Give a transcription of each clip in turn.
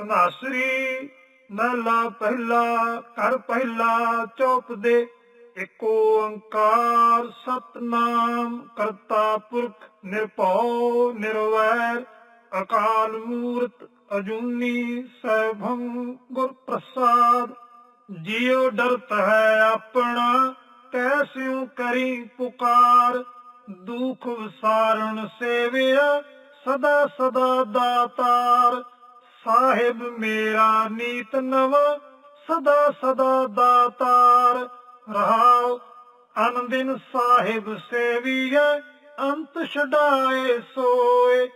ਤਨਾਸਰੀ ਮਹਲਾ ਪਹਿਲਾ ਕਰ ਪਹਿਲਾ ਚੌਪ ਦੇ ਏਕ ਓੰਕਾਰ ਸਤਨਾਮ, ਕਰਤਾ ਪੁਰਖ ਨਿਰਭਉ, ਨਿਰਵੈਰ, ਅਕਾਲ ਮੂਰਤ ਅਜੂਨੀ ਸੈਭੰ ਗੁਰ ਪ੍ਰਸਾਦ। ਜਿਉ ਡਰਤ ਹੈ ਆਪਣਾ ਕੈਸਿਉ ਕਰੀ ਪੁਕਾਰ। ਦੁਖ ਵਿਸਾਰਣ ਸੇਵਿਆ, ਸਦਾ ਸਦਾ ਦਾਤਾਰ। ਸਾਹਿਬ ਮੇਰਾ ਨੀਤ ਨਵਾਂ, ਸਦਾ ਸਦਾ ਦਾਤਾਰ ਰਹਾਉ। ਅਨੰਦਿਨ ਸਾਹਿਬ ਸੇਵੀਐ, ਅੰਤ ਛਡਾਏ ਸੋਏ।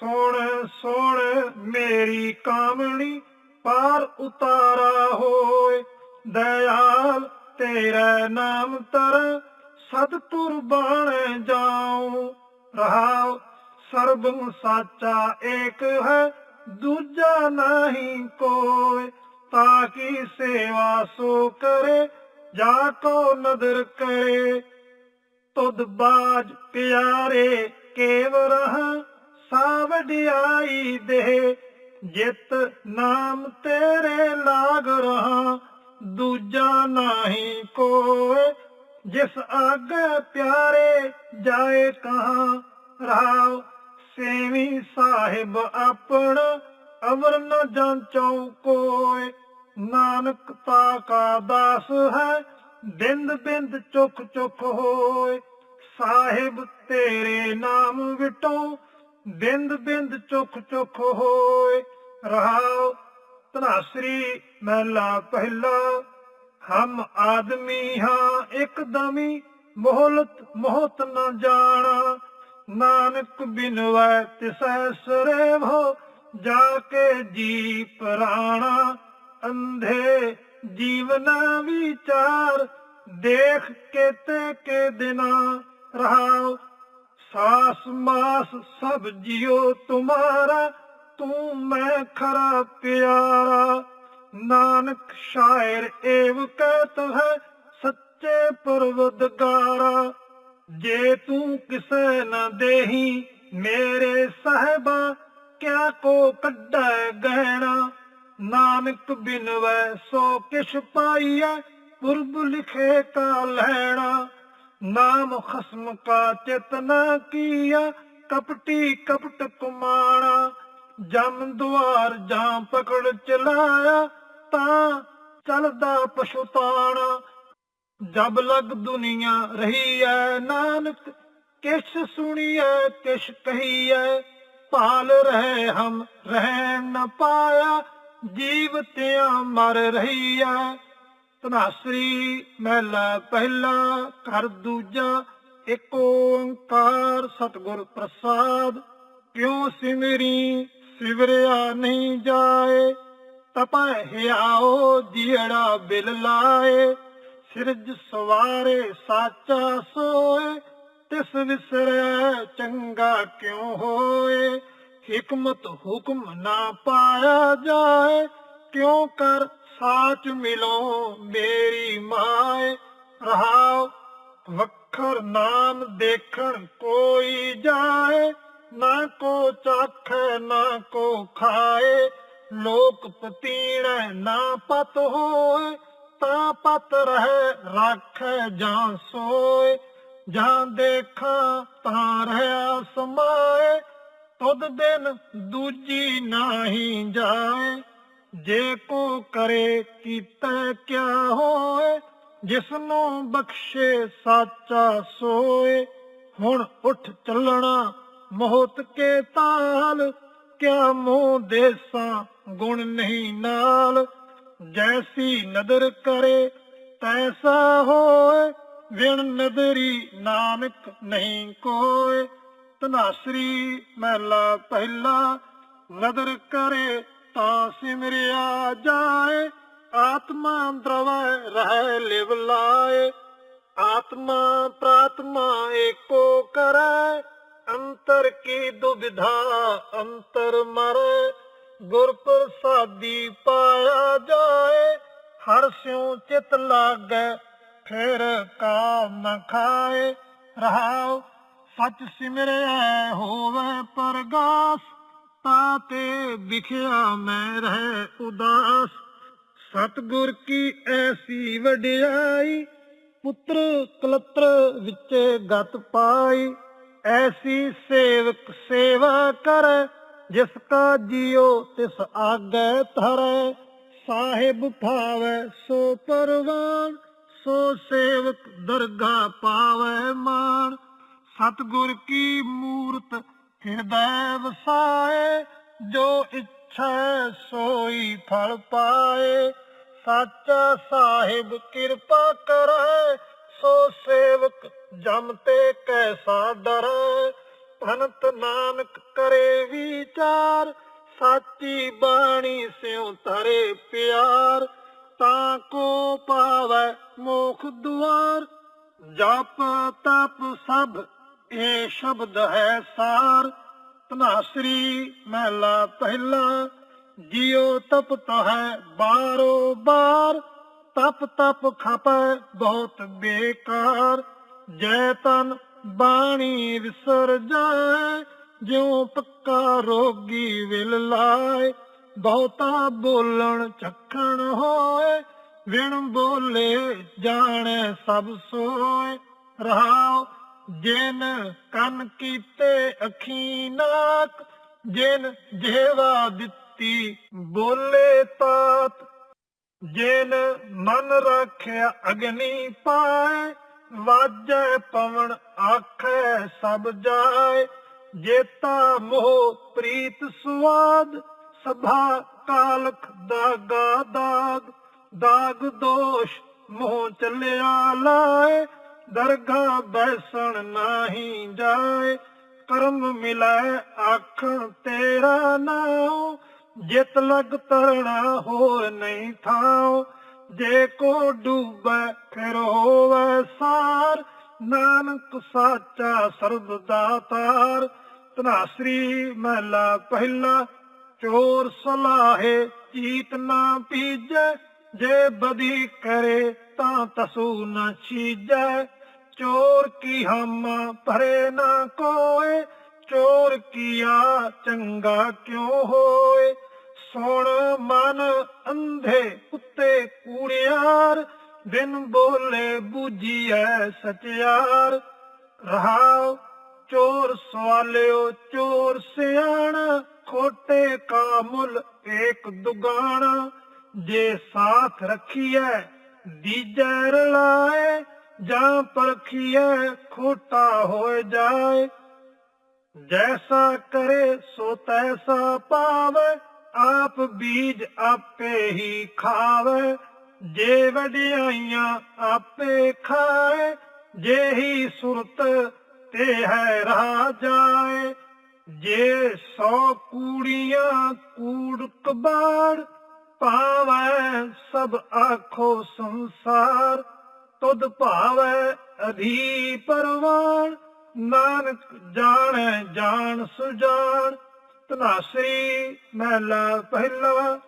ਸੁਣ ਸੁਣ ਮੇਰੀ ਕਾਮਣੀ, ਪਾਰ ਉਤਾਰਾ ਹੋਏ। ਦਇਆਲ ਤੇਰਾ ਨਾਮ ਤਰ ਸਤਿਗੁਰ ਬਾਣ ਜਾਉ। ਰਹਾਉ, ਸਰਬੰ ਸਾਚਾ ਏਕ ਹੈ ਦੂਜਾ ਨਹੀਂ ਕੋਈ, ਤਾਕੀ ਸੇਵਾ ਸੋ ਕਰੇ, ਜਾ ਕੋ ਨਦਰ ਕਰੇ। ਤੁਧ ਬਾਜ ਪਿਆਰੇ ਕੇਵ ਰਹ ਸਾਵਡਿਆਈ ਦੇ ਜਿਤ ਨਾਮ ਤੇਰੇ ਲਾਗ ਰਹਾ, ਦੂਜਾ ਨਹੀਂ ਕੋਈ। ਜਿਸ ਆਗੇ ਪਿਆਰੇ ਜਾਏ ਕਹਾਂ ਰਾਵ ਸੇਵੀ ਸਾਹਿਬ ਆਪਣ, ਅਵਰ ਨ ਜਾਂਚਉ ਕੋਏ ਨਾਨਕ ਤਾ ਕਾ ਦਾਸ ਹੈ, ਬਿੰਦ ਬਿੰਦ ਚੁਖ ਚੁਖ ਹੋਏ ਸਾਹਿਬ ਤੇਰੇ ਨਾਮ ਵਿਟੋ, ਬਿੰਦ ਬਿੰਦ ਚੁਖ ਚੁਖ ਹੋਏ ਰਹਾਉ ਤਨਾਸਰੀ ਮਹਿਲਾ ਪਹਿਲਾ, ਹਮ ਆਦਮੀ ਹਾਂ ਇੱਕਦਮੀ ਮੋਹਲਤ ਮੋਹਤ ਨਾ ਜਾਣਾ। ਨਾਨਕ ਬਿਨਵੈ ਤਿਸੈ ਸਰੇਵੋ, ਜਾ ਕੇ ਜੀ ਪ੍ਰਾਣਾ, ਅੰਧੇ ਜੀਵਨ ਵਿਚਾਰ, ਦੇਖ ਕੇ ਤੇ ਕੇ ਦਿਨਾ ਰਹਾਉ। ਸਾਸ ਮਾਸ ਸਭ ਜਿਉ ਤੁਮਾਰਾ, ਤੂੰ ਮੈਂ ਖਰਾ ਪਿਆਰਾ। ਨਾਨਕ ਸ਼ਾਇਰ ਏਵ ਕਹਿਤ ਹੈ, ਸੱਚੇ ਪਰਵਦਗਾਰਾ। ਜੇ ਤੂੰ ਕਿਸੇ ਨਾ ਦੇਹੀ, ਮੇਰੇ ਸਾਹਿਬਾ ਕਿਆ ਕੋ ਕੱਢੈ ਗਹਿਣਾ? ਨਾਨਕ ਬਿਨਵੈ ਸੋ ਕਿਛ ਪਾਈਐ, ਪੁਰਬ ਲਿਖੇ ਕਾ ਲੈਣਾ ਨਾਮ ਖਸਮ ਕਾ ਚੇਤਨਾ ਕੀਆ ਕਪਟੀ ਕਪਟ ਕੁਮਾਣਾ। ਜਮ ਦੁਆਰ ਜਾਂ ਪਕੜ ਚਲਾਇਆ, ਤਾਂ ਚਲਦਾ ਪਛਤਾਣਾ। ਜਬ ਲਗ ਦੁਨੀਆ ਰਹੀ ਐ ਨਾਨਕ ਕਿਛ ਸੁਣੀਐ ਕਿਛ ਕਹੀਐ? ਭਾਲ ਰਹੇ ਹਮ ਰਹਿਣ ਨ ਪਾਇਆ ਜੀਵਤਿਆਂ ਮਰ ਰਹੀਐ ਤਨਾਸਰੀ ਮਹਿਲਾ ਪਹਿਲਾ, ਘਰ ਦੂਜਾ ਏਕ ਓੰਕਾਰ ਸਤਿਗੁਰ ਪ੍ਰਸਾਦ। ਕਿਉ ਸਿਮਰੀ ਸਿਵਰਿਆ ਨਹੀਂ ਜਾਏ? ਤਪੈ ਆਓ, ਜਿਹੜਾ ਬਿਲ ਲਾਏ। ਸਿਰਜ ਸਵਾਰੇ ਸਾਚਾ ਸੋਏ, ਤਿਸ ਵਿਸਰਿਆ ਚੰਗਾ ਕਿਉ ਹੋਏ? ਹਕਮਤ ਹੁਕਮ ਨਾ ਪਾਇਆ ਜਾਏ, ਕਿਉ ਕਰ ਸਾਚ ਮਿਲੋ ਮੇਰੀ ਮਾਏ? ਰਹਾਉ ਵਖਰ ਨਾਮ ਦੇਖਣ ਕੋਈ ਜਾਏ, ਨਾ ਕੋ ਚਾਖੈ, ਨਾ ਕੋ ਖਾਏ। ਲੋਕ ਪਤੀਣੈ ਨਾ ਪਤ ਹੋਏ ਤਾਂ ਪਤ ਰਹਿ, ਰਾਖੈ ਜਾਂ ਸੋਏ, ਜਾਂ ਦੇਖਾਂ ਤਾਂ ਰਹਾ ਸਮਾਏ, ਤੁਧ ਦਿਨ ਦੂਜੀ ਨਾਹੀ ਜਾਏ। ਜੇ ਕੋ ਕਰੇ ਕੀਤਾ ਕਿਆ ਹੋਏ ਜਿਸ ਨੂੰ ਬਖਸ਼ੇ ਸਾਚਾ ਸੋਏ। ਹੁਣ ਉੱਠ ਚੱਲਣਾ ਮੋਹਤ ਕੇ ਤਾਲ, ਕਿਆ ਮੋਹ ਦੇਸਾਂ ਗੁਣ ਨਹੀਂ ਨਾਲ। ਜੈਸੀ ਨਦਰ ਕਰੇ, ਤੈਸਾ ਹੋਏ, ਵਿਣ ਨਦਰੀ ਨਾਨਕ ਨਹੀਂ ਕੋਏ। ਤਨਾਸਰੀ ਮਹਿਲਾ ਪਹਿਲਾ, ਨਦਰ ਕਰੇ ਤਾਂ ਸਿਮਰਿਆ ਜਾਏ। ਆਤਮਾ ਅੰਦਰਵੈ ਰਹਿ ਲਿਵ ਲਾਏ। ਆਤਮਾ ਪ੍ਰਾਤਮਾ ਏਕੋ ਕਰੈ। ਅੰਤਰ ਕੀ ਦੁਬਿਧਾ ਅੰਤਰ ਮਰੈ। ਗੁਰ ਪ੍ਰਸਾਦੀ ਪਾਇਆ ਹਰ ਸਿਉ ਚਿਤ ਲਾਗੈ, ਫਿਰ ਕਾਮ ਨ ਖਾਏ। ਰਹਾਉ, ਸਚ ਸਿਮਰਿਆ ਹੋਵੇ ਪਰਗਾਸ ਤਾਤੇ ਵਿਖਿਆ ਮੈਂ ਰਹਿ ਉਦਾਸ। ਸਤਗੁਰ ਕੀ ਐਸੀ ਵਡਿਆਈ, ਪੁੱਤਰ ਕਲਤਰ ਵਿੱਚ ਗਤ ਪਾਈ। ਐਸੀ ਸੇਵਕ ਸੇਵਾ ਕਰ, ਜਿਸ ਕਾ ਜਿਉ ਤਿਸ ਆਗੈ ਧਰੈ। ਸਾਹਿਬ ਭਾਵੈ, ਸੋ ਪਰਵਾਨ, ਸੋ ਸੇਵਕ ਦਰਗਾ ਪਾਵੈ ਮਾਨ ਸਤਗੁਰ ਕੀ ਮੂਰਤ ਹਿਰਦੈ ਵਸਾਏ, ਜੋ ਇੱਛਾ ਸੋਈ ਫਲ ਪਾਏ। ਸਾਚਾ ਸਾਹਿਬ ਕਿਰਪਾ ਕਰੈ, ਸੋ ਸੇਵਕ ਜਮ ਤੇ ਕੈਸਾ ਡਰੈ। ਭਨਤ ਨਾਨਕ ਕਰੇ ਵਿਚਾਰ ਸਾਚੀ ਬਾਣੀ ਸਿਉ ਧਰੇ ਪਿਆਰ, ਤਾਂ ਕੋ ਪਾਵੈ ਮੋਖ ਦੁਆਰ। ਜਪ ਤਪ ਸਭ ਇਹ ਸ਼ਬਦ ਹੈ ਸਾਰ। ਤਨਾਸਰੀ ਮਹਿਲਾ ਪਹਿਲਾ, ਜਿਉ ਤਪਤ ਹੈ ਬਾਰੋ ਬਾਰ। ਤਪ ਤਪ ਖਪੈ ਬਹੁਤ ਬੇਕਾਰ, ਜੈ ਤਨ ਬਾਣੀ ਵਿਸਰ ਜਾਏ ਜਿਉ ਪੱਕਾ ਰੋਗੀ ਵਿਲ ਲਾਏ, ਬਹੁਤਾ ਬੋਲਣ ਚੱਖਣ ਹੋਏ, ਵਿਣ ਬੋਲੇ ਜਾਣੇ ਸਭ ਸੋਏ। ਰਹਾਉ ਜਿਨ ਕੰਨ ਕੀਤੇ ਅਖੀ ਨਾਕ, ਜਿਨ ਜਿਹਵਾ ਦਿੱਤੀ ਬੋਲੇ ਤਾਤ। ਜਿਨ ਮਨ ਰੱਖਿਆ ਅਗਨੀ ਪਾਏ, ਵਾਜੈ ਪਵਨ ਆਖੈ ਸਭ ਜਾਏ। ਜੇਤਾ ਮੋਹ ਪ੍ਰੀਤ ਸੁਆਦ, ਸਭਾ ਕਾਲਖ ਦਾਗਾ ਦਾਗ। ਦਾਗ ਦੋਸ਼ ਮੋਹ ਚੱਲਿਆ ਲਾਏ, ਦਰਗਾ ਬੈਸਣ ਨਾਹੀ ਜਾਏ। ਕਰਮ ਮਿਲੈ ਆਖਣ ਤੇਰਾ ਨਾਉ, ਜਿਤ ਲਗ ਤਰਣਾ ਹੋਰ ਨਹੀਂ ਥਾਉ। ਜੇ ਕੋ ਡੂਬੈ ਫਿਰ ਹੋਵੇ ਸਾਰ, ਨਾਨਕ ਸਾਚਾ ਸਰਬ ਦਾਤਾਰ। ਤਨਾਸਰੀ ਮਹਿਲਾ ਪਹਿਲਾ, ਚੋਰ ਸਲਾਹੇ ਚੀਤ ਨਾ ਪੀਜੈ, ਜੇ ਬਦੀ ਕਰੇ ਤਾਂ ਤਸੂ ਨਾ ਛੀਜੈ। ਚੋਰ ਕੀ ਹਮਾ ਭਰੇ ਨਾ ਕੋਏ, ਚੋਰ ਕੀਆ ਚੰਗਾ ਕਿਉ ਹੋਏ? ਸੁਣ ਮਨ ਅੰਧੇ ਉੱਤੇ ਕੂੜਿਆਰ, ਬਿਨ ਬੋਲੇ ਬੂਝੀਐ ਸਚਿਆਰ। ਰਹਾਉ ਚੋਰ ਸਵਾਲਿਓ, ਚੋਰ ਸਿਆਣਾ, ਖੋਟੇ ਕਾ ਮੁੱਲ ਏਕ ਦੁਗਾਣਾ। ਜੇ ਸਾਥ ਰੱਖੀਐ, ਦੀਜੈ ਰਲਾਏ, ਜਾਂ ਪਰਖੀਐ, ਖੋਟਾ ਹੋਏ ਜਾਏ। ਜੈਸਾ ਕਰੇ, ਸੋ ਤੈਸਾ ਪਾਵੇ, ਆਪ ਬੀਜ ਆਪੇ ਹੀ ਖਾਵੇ। ਜੇ ਵਡਿਆਈਆਂ ਆਪੇ ਖਾਏ, ਜੇ ਹੀ ਸੁਰਤ ਤੇ ਹੈ ਰਾਹ ਜਾਏ ਜੇ ਸੌ ਕੂੜੀਆਂ ਕੂੜ ਕਬਾੜ ਪਾਵੈ ਸਭ ਆਖੋ ਸੰਸਾਰ, ਤੁਧ ਭਾਵੈ ਅਧੀ ਪਰਵਾਨ ਨਾਨਕ ਜਾਣੈ ਜਾਣ ਸੁਜਾਨ ਤਨਾਸਰੀ ਮਹਿਲਾ ਪਹਿਲਾ,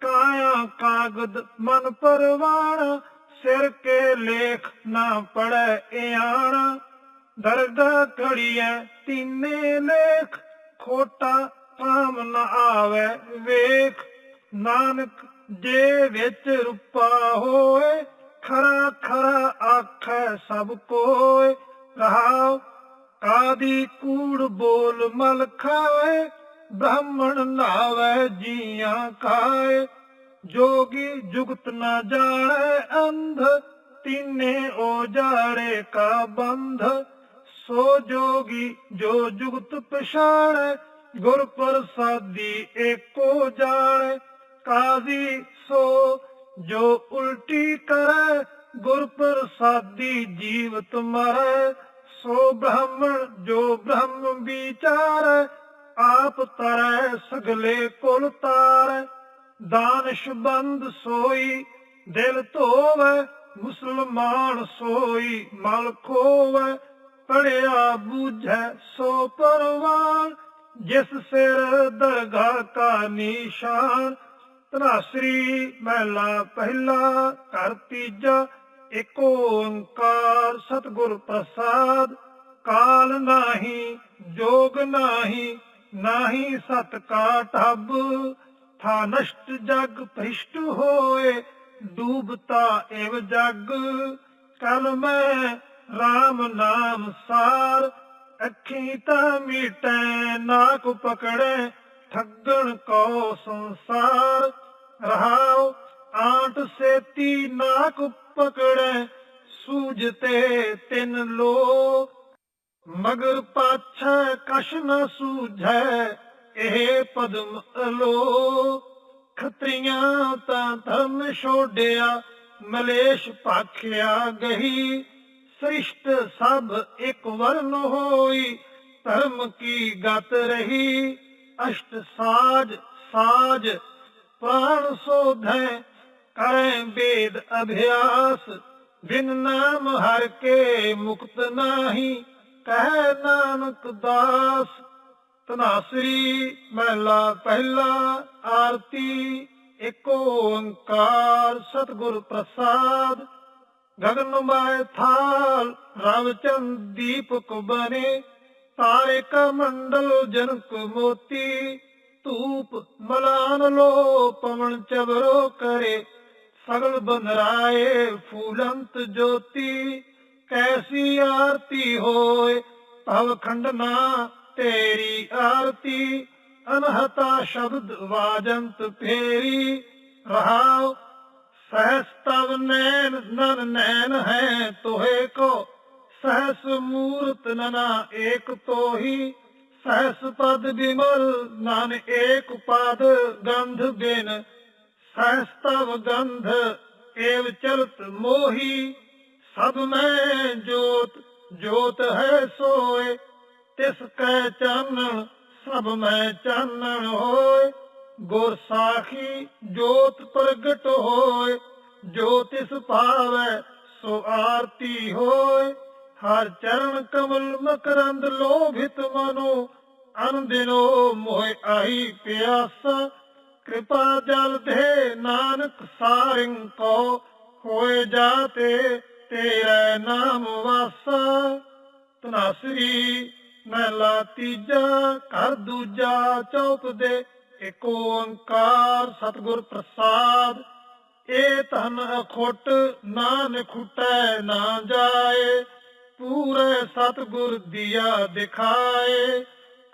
ਕਾਇਆ ਕਾਗਦ ਮਨ ਪਰਵਾਣ, ਸਿਰ ਕੇ ਲੇਖ ਨਾ ਪੜੈ ਇਆਣ। ਦਰਗਾ ਘੜੀਐ, ਤੀਨੇ ਲੇਖ, ਖੋਟਾ ਕਾਮ ਨਾ ਆਵੇ ਵੇਖ। ਨਾਨਕ ਜੇ ਵਿੱਚ ਰੁਪਾ ਹੋਏ, ਖਰਾ ਖਰਾ ਆਖੈ ਸਭ ਕੋਏ। ਕਹਾਉ ਕਾਦੀ ਕੂੜ ਬੋਲ ਮਲ ਖਾਏ, ਬ੍ਰਾਹਮਣ ਨਾਵੇ ਜੀਆਂ ਖਾਏ ਜੋਗੀ ਜੁਗਤ ਨਾ ਜਾਣੈ ਅੰਧ, ਤੀਨੇ ਜਾੜੇ ਕਾ ਬੰਧ। ਸੋ ਜੋਗੀ ਜੋ ਜੁਗਤ ਪਛਾਣੈ, ਗੁਰ ਪ੍ਰਸਾਦੀ ਏਕੋ ਜਾਣੈ। ਕਾਜ਼ੀ ਸੋ ਜੋ ਉਲਟੀ ਕਰੈ, ਗੁਰ ਪ੍ਰਸਾਦੀ ਜੀਵਤ ਮਰੈ। ਸੋ ਬ੍ਰਾਹਮਣ ਜੋ ਬ੍ਰਹਮ ਵਿਚਾਰੈ, ਆਪ ਤਰੈ ਸਗਲੇ ਕੁਲ ਤਾਰੈ। ਦਾਨਸ਼ ਸੋਈ ਦਿਲ ਧੋਵੈ, ਮੁਸਲਮਾਨ ਸੋਈ ਮਲ ਖੋਵੈ। ਪੜਿਆ ਬੂਝੈ ਸੋ ਪਰਵਾਨ, ਜਿਸ ਸਿਰ ਦਰਗਾਹ ਕਾ ਨਿਸ਼ਾਨ। ਤਨਾਸਰੀ ਮਹਿਲਾ ਪਹਿਲਾ, ਘਰ ਤੀਜਾ ਏਕ ਓੰਕਾਰ ਸਤਿਗੁਰ ਪ੍ਰਸਾਦ। ਕਾਲ ਨਾਹੀ, ਜੋਗ ਨਾਹੀ ਨਾਹੀ ਸਤ ਕਾ ਠੱਬ ਥਾਨਸ਼ਟ ਜਗ ਭ੍ਰਿਸ਼ਟ ਹੋਏ, ਡੂਬਤਾ ਏਵ ਜਗ। ਕਲ ਮੈਂ RAM ਨਾਮ ਸਾਰ, ਅੱਖੀ ਤਾਂ ਮੀਟੈ, ਨਾਕ ਪਕੜੈ, ਠੱਗਣ ਕੋ ਸੰਸਾਰ। ਰਹਾਉ ਆਂਟ ਸੇਤੀ, ਨਾਕ ਪਕੜੈ ਸੂਝਤੇ ਤਿੰਨ ਲੋ ਮਗਰ ਪਾਛੈ ਕਛ ਨ ਸੂਝੈ, ਇਹ ਪਦਮ ਅਲੋ ਖਤਰੀਆਂ ਤਾਂ ਧਰਮ ਛੋੜਿਆ ਮਲੇਸ਼ ਭਾਖਿਆ ਗਹੀ। ਸ੍ਰਿਸ਼ਟ ਸਭ ਇੱਕ ਵਰਨ ਹੋਈ, ਧਰਮ ਕੀ ਗਤ ਰਹੀ? ਅਸ਼ਟ ਸਾਜ ਸਾਜ, ਪ੍ਰਾਣ ਸੋਧੈ, ਕਰੈ ਵੇਦ ਅਭਿਆਸ। ਬਿਨ ਨਾਮ ਹਰ ਕੇ ਮੁਕਤ ਨਾਹੀ, ਕਹਿ ਨਾਨਕ ਦਾਸ। ਤਨਾਸਰੀ ਮਹਿਲਾ ਪਹਿਲਾ ਆਰਤੀ, ਏਕ ਓੰਕਾਰ ਸਤਿਗੁਰ ਪ੍ਰਸਾਦ। ਗਗਨ ਮਾਇ ਥਾਲ ਰਵਚੰਦ ਦੀਪਕ ਬਨੇ ਤਾਰੇ ਮੰਡਲ ਜਨਕ ਮੋਤੀ, ਧੂਪ ਮਲਾਨ ਲੋ ਪਵਨ ਚਵਰੋ ਕਰੇ, ਸਗਲ ਬਨਰਾਏ ਫੂਲੰਤ ਜੋਤੀ, ਕੈਸੀ ਆਰਤੀ ਹੋਏ ਭਵ ਖੰਡਨਾ ਤੇਰੀ ਆਰਤੀ, ਅਨਹਤਾ ਸ਼ਬਦ ਵਾਜੰਤ ਫੇਰੀ, ਰਹਾਉ ਸਹਸ ਤਵ ਨੈਣ ਨਨ ਨੈਣ ਹੈ ਤੋਹੇ ਕੋ। ਸਹਸ ਮੂਰਤ ਨਨਾ ਏਕ ਤੋਹੀ। ਸਹਸ ਪਦ ਬਿਮਲ ਨਨ ਏਕ ਪਦ ਗੰਧ ਬਿਨ। ਸਹਸ ਤਵ ਗੰਧ ਏਵ ਚਲਤ ਮੋਹੀ। ਸਭ ਮੈਂ ਜੋਤ ਜੋਤ ਹੈ ਸੋਏ। ਤਿਸ ਕੈ ਚਾਨਣ, ਸਭ ਮੈਂ ਚਾਨਣ ਹੋਏ। ਗੁਰ ਸਾਖੀ ਜੋਤ ਪ੍ਰਗਟ ਹੋਏ, ਜੋ ਤਿਸ ਭਾਵੈ ਸੋ ਆਰਤੀ ਹੋਏ। ਹਰ ਚਰਨ ਕਮਲ ਮਕਰੰਦ ਲੋਭਿਤ ਮਨੋ ਅਨ ਮੋਹਿ ਆਈ ਪਿਆਸਾ। ਕਿਰਪਾ ਜਲ ਦੇ ਨਾਨਕ ਸਾਰਿੰ ਕੋ, ਹੋਏ ਜਾਤੇ ਤੇਰੇ ਨਾਮ ਵਾਸਾ। ਤਨਾਸਰੀ ਮਹਿਲਾ ਤੀਜਾ, ਘਰ ਦੂਜਾ ਚੌਥ ਦੇ ਏਕ ਓੰਕਾਰ ਸਤਿਗੁਰ ਪ੍ਰਸਾਦ, ਏ ਧਨ ਅਖੁੱਟ ਨਾ ਨਖੁਟੈ ਨਾ ਜਾਏ, ਪੂਰੇ ਸਤਿਗੁਰ ਦੀਆ ਦਿਖਾਏ,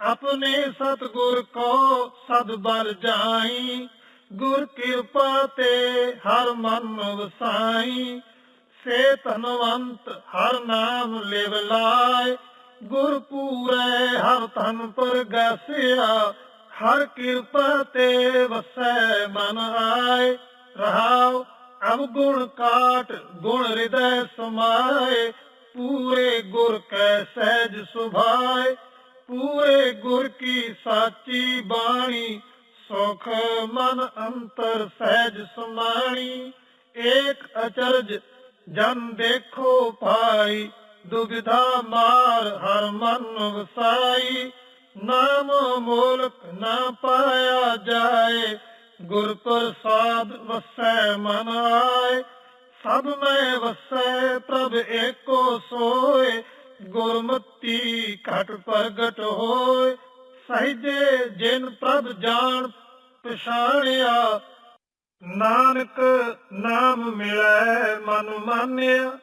ਆਪਣੇ ਸਤਿਗੁਰ ਕੋ ਸਦ ਬਲ ਜਾਈ, ਗੁਰ ਕਿਰਪਾ ਤੇ ਹਰ ਮਨ ਵਸਾਈ, ਸੇ ਧਨਵੰਤ ਹਰ ਨਾਮ ਲਿਵ ਲਾਏ, ਗੁਰ ਪੂਰੇ ਹਰ ਧਨ ਪਰ ਗਸਿਆ ਹਰ ਕਿਰਪਾ ਤੇ ਵਸੈ ਮਨ ਆਏ, ਰਹਾਉ ਅਬ ਗੁਣ ਕਾਟ, ਗੁਣ ਹਿਰਦੈ ਸਮਾਏ, ਪੂਰੇ ਗੁਰ ਕੈ ਸਹਿਜ ਸੁਭਾਏ, ਪੂਰੇ ਗੁਰ ਕੀ ਸਾਚੀ ਬਾਣੀ, ਸੁਖ ਮਨ ਅੰਤਰ ਸਹਿਜ ਸਮਾਣੀ, ਏਕ ਅਚਰਜ ਜਨ ਦੇਖੋ ਪਾਈ ਦੁਬਿਧਾ ਮਾਰ ਹਰ ਮਨ ਵਸਾਈ। ਨਾਮ ਮੋਲਕ ਨਾ ਪਾਇਆ ਜਾਏ, ਗੁਰ ਪ੍ਰਸਾਦ ਵਸੈ ਮਨ ਆਏ। ਸਭ ਮੈਂ ਵਸੈ, ਪ੍ਰਭ ਏਕੋ ਸੋਏ। ਗੁਰਮਤੀ ਘਟ ਪ੍ਰਗਟ ਹੋਏ। ਸਹਿਜੇ ਜਿਨ ਪ੍ਰਭ ਜਾਣ ਪਛਾਣਿਆ, ਨਾਨਕ ਨਾਮ ਮਿਲੈ ਮਨ ਮਾਨਿਆ।